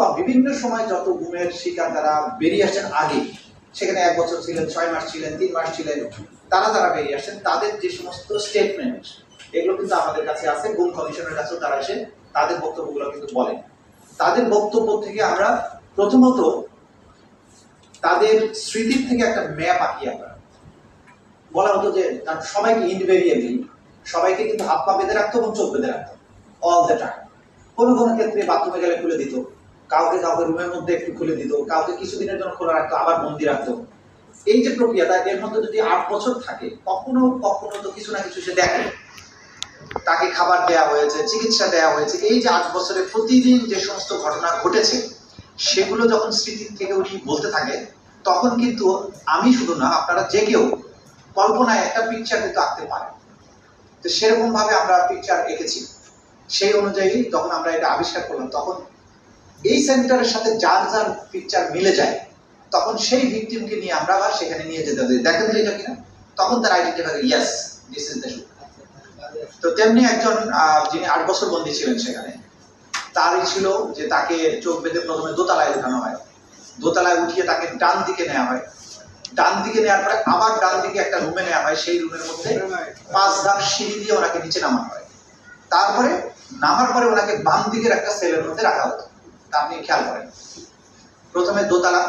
অথবা বিভিন্ন সময় যত ঘুমের শিকার তারা বেরিয়ে আসছেন আগে, সেখানে এক বছর ছিলেন, ছয় মাস ছিলেন, তিন মাস ছিলেন, তারা তারা বেরিয়ে আসছেন তাদের যে সমস্ত স্টেটমেন্ট এগুলো কিন্তু আমাদের কাছে আছে, গুম কমিশনের কাছেও তারা এসে তাদের বক্তব্যগুলো কিন্তু বলেন। তাদের বক্তব্য থেকে আমরা প্রথমত তাদের স্মৃতির থেকে একটা ম্যাপ আঁকি আমরা। বলা হতো যে কারণ সবাইকে ইনভেরিয়েবলি সবাইকে কিন্তু হাত পা বেঁধে রাখতো এবং চোখ বেঁধে রাখতো অল দ্য টাইম কোনো কোনো ক্ষেত্রে বাথরুমে গেলে খুলে দিত কাউকে কাউকে রুমের মধ্যে একটু খুলে দিত, কাউকে কিছুদিনের জন্য খোলা রাখতো, আবার বন্দি রাখতো এই যে প্রক্রিয়াটা এর মধ্যে যদি আট বছর থাকে, কখনো কখনো তো কিছু না কিছু সে দেখে। তাকে খাবার দেওয়া হয়েছে, চিকিৎসা দেওয়া হয়েছে, এই যে আট বছরে প্রতিদিন যে সমস্ত ঘটনা ঘটেছে, সেগুলো যখন স্মৃতি থেকে উনি বলতে থাকে, তখন কিন্তু আমি শুধু না, আপনারা যে কেউ কল্পনায় একটা পিকচার কিন্তু আঁকতে পারে তো সেরকম ভাবে আমরা পিকচার এঁকেছি। সেই অনুযায়ী যখন আমরা এটা আবিষ্কার করলাম, তখন এই সেন্টারের সাথে যার যার পিকচার মিলে যায়, তখন সেই ভিকটিমকে নিয়ে আমরা আবার সেখানে নিয়ে যেতে হবে। দেখেন তো এটা কিনা? তখন তার identify yes this is the তো তেমনি একজন যিনি আট বছর বন্দী ছিলেন সেখানে, তারই ছিল যে তাকে চোখ বেঁধে প্রথমে দোতলায় উঠানো হয়। দোতলায় উঠিয়ে তাকে ডান দিকে নেওয়া হয়। ডান দিকে নেওয়ার পরে আবার ডান দিকে একটা রুমে নেওয়া হয়, সেই রুমের মধ্যে পাঁচ ধাপ সিঁড়ি দিয়ে ওনাকে নিচে নামানো হয়। তারপরে নামার পরে ওনাকে বাম দিকের একটা সেলের মধ্যে রাখা হতো। আপনি খেয়াল করেন। প্রথমে দোতলা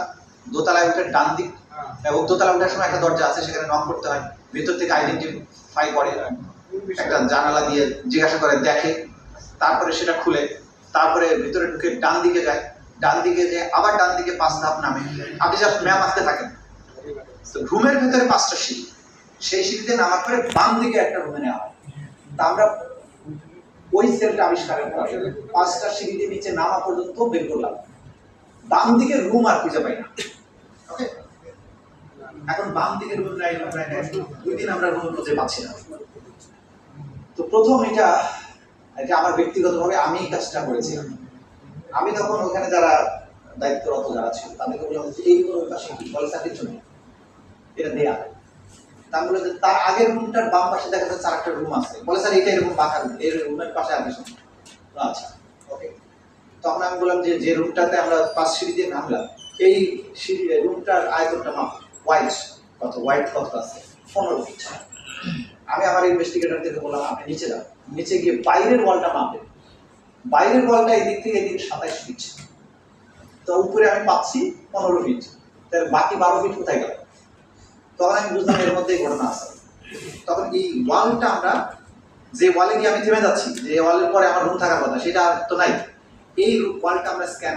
দোতলায় উঠে ডান দিক এবং দোতলা উঠার সময় একটা দরজা আছে সেখানে নক করতে হয়। ভিতর থেকে আইডেন্টিফাই করে একটা জানালা দিয়ে জিজ্ঞাসা করে দেখে তারপরে সেটা খুলে তারপরে ভিতরে ঢুকে ডান দিকে যায়। ডান দিকে যে আবার ডান দিকে পাঁচ ধাপ নামে। আপনি জাস্ট ম্যাম আসতে থাকেন। তো রুমের ভিতরে পাঁচটা সিঁড়ি। সেই সিঁড়িতে নামার পরে বাম দিকে একটা রুমে নেওয়া হয়। তা আমরা ওই সেলটা আবিষ্কারের পরে পাঁচটা সিঁড়ি নিচে নামা পর্যন্ত বের করলাম। বাম দিকে রুম আর খুঁজে পাই না। ওকে এখন বাম দিকে রুম নাই। দুই দিন আমরা রুম খুঁজে পাচ্ছি না। তো প্রথম এটা এটা আমার ব্যক্তিগতভাবে আমি কাজটা করেছিলাম আমি তখন ওখানে যারা দায়িত্বরত যারা ছিল, তাদেরকে বললাম এই কোনো স্যার কিছু নেই। এটা দেয়া। তা আমি বললাম যে তার আগের রুমটার বাম পাশে দেখা যাচ্ছে একটা রুম আছে। বলে স্যার এটা এরকম বাঁকা রুম। এই রুমের পাশে। বললাম, আচ্ছা ওকে। তখন আমি বললাম যে যে রুমটাতে আমরা পাঁচ সিঁড়ি দিয়ে নামলাম এই সিঁড়ি রুমটার আয়তনটা মাপ হোয়াইট কত হোয়াইট কত আছে? পনেরো ফিট। আমি আমার ইনভেস্টিগেটরদেরকে বললাম আপনি নিচে যান। নিচে গিয়ে বাইরের ওয়ালটা মাপবেন বাইরের ওয়ালটা এদিক থেকে এদিক সাতাইশ ফিট। তো উপরে আমি পাচ্ছি পনেরো ফিট। তাহলে বাকি বারো ফিট কোথায় গেল? তখন আমি বুঝলাম এর মধ্যে ঘটনা আছে। তখন এই ওয়ালটা আমরা, যে ওয়ালে গিয়ে আমি থেমে যাচ্ছি, যে ওয়ালের পরে আমার রুম থাকার কথা, সেটা তো নাই। এই ওয়ালটা আমরা স্ক্যান